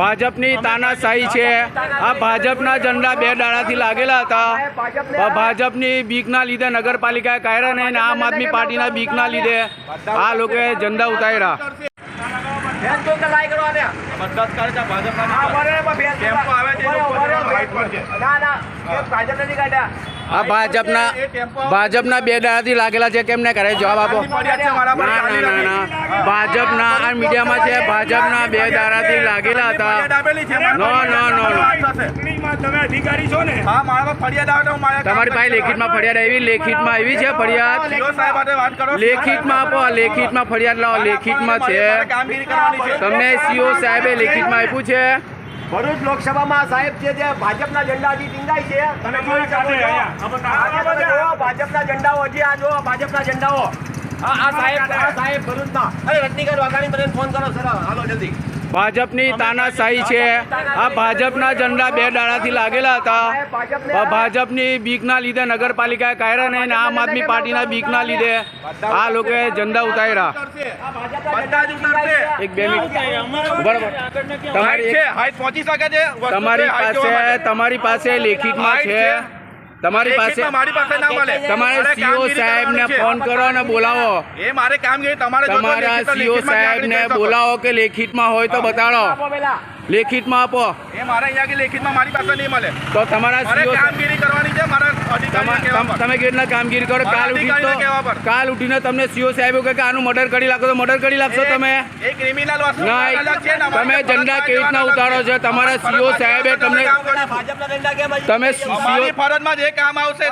ભાજપની તાનાશાહી છે. આ ભાજપના ઝંડા બે દાડાથી લાગેલા હતા. ભાજપની બીકના લીધે નગરપાલિકાએ કાયરા નહીં અને આમ આદમી પાર્ટીના બીકના લીધે આ લોકોએ ઝંડા ઉતાર્યા. આ ભાજપના ભાજપના બે દાડાથી લાગેલા છે. કેમ ને કરે? જવાબ આપો. ના ના ના ના. ભાજપના આ મીડિયામાં છે. ભાજપના બે દાડાથી લાગેલા હતા. નો, નો, નો, નો. ચૂંટણીમાં તમે અધિકારી છો ને? હા મારા પર ફરિયાદ આવે તો હું મારે કામ તમારી પાસે લેખિતમાં ફરિયાદ આવી? લેખિતમાં આવી છે ફરિયાદ? સીઓ સાહેબ સાથે વાત કરો. લેખિતમાં આપો. લેખિતમાં ફરિયાદ લાવો. લેખિતમાં છે. તમને સીઓ સાહેબે લેખિતમાં આપ્યું છે. ભરૂચ લોકસભામાં સાહેબ જે જે ભાજપના ઝંડા હજી ટીંગાય છે તમે છો. ભાજપના ઝંડાઓ હજી આ જો ભાજપના ઝંડાઓ આ આ સાહેબ આ સાહેબ ભરૂચના. અરે રજનીકાંત વાઘાણી મને ફોન કરો સર. હાલો જલ્દી. ભાજપની તાનાશાહી છે. આ ભાજપના ઝંડા બે દાડાથી લાગેલા હતા. ભાજપની બીકના લીધે નગરપાલિકાએ કાયરા નહીં આમ આદમી પાર્ટીના બીકના લીધે આ લોકોએ ઝંડા ઉતાર્યા. એક બે મિનિટ. બરાબર. તમારી પહોંચી શકે છે. તમારી પાસે તમારી પાસે લેખિતમાં છે. તમારી પાસે મારી પાસે ના મળે. તમારે સીઓ સાહેબને ફોન કરો અને બોલાવો. એ મારે કામગીરી તમારે તમારા સીઓ સાહેબને. બોલાવો કે લેખિતમાં હોય તો બતાડો. પેલા. લેખિતમાં આપો. એ મારે અહીંયા કે લેખિતમાં મારી પાસે નહીં મળે. તો તમારા મારે સીઓ કામગીરી કરવાની છે મારા અધિકારીને તમે કેવી રીતના કામગીરી કરો. કાલ ઉઠી તો કાલ ઉઠીને તમને સીઓ સાહેબ કે આનું મર્ડર કરી લાગશો તો મર્ડર કરી લાગશો તમે. એ ક્રિમિનલ તમે ઝંડા કેવી રીતના ઉતારો છો? તમારા સીઓ સાહેબે તમને તમે ફરજમાં જે કામ આવશે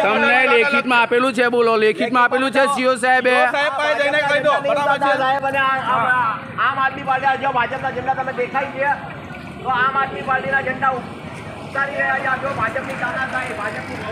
તમને લેખિતમાં આપેલું છે બોલો. લેખિતમાં આપેલું છે સીઓ સાહેબે? સાહેબ પાસે જઈને કહી દો. બરાબર છે? સાહેબ અને આ- આ- આમ આદમી પાર્ટી આ જો ભાજપના ઝંડા તમે દેખાય છે. તો આમ આદમી પાર્ટીના ઝંડા ઉતારી રહ્યા છે. જો ભાજપની તાનાશાહી ભાજપની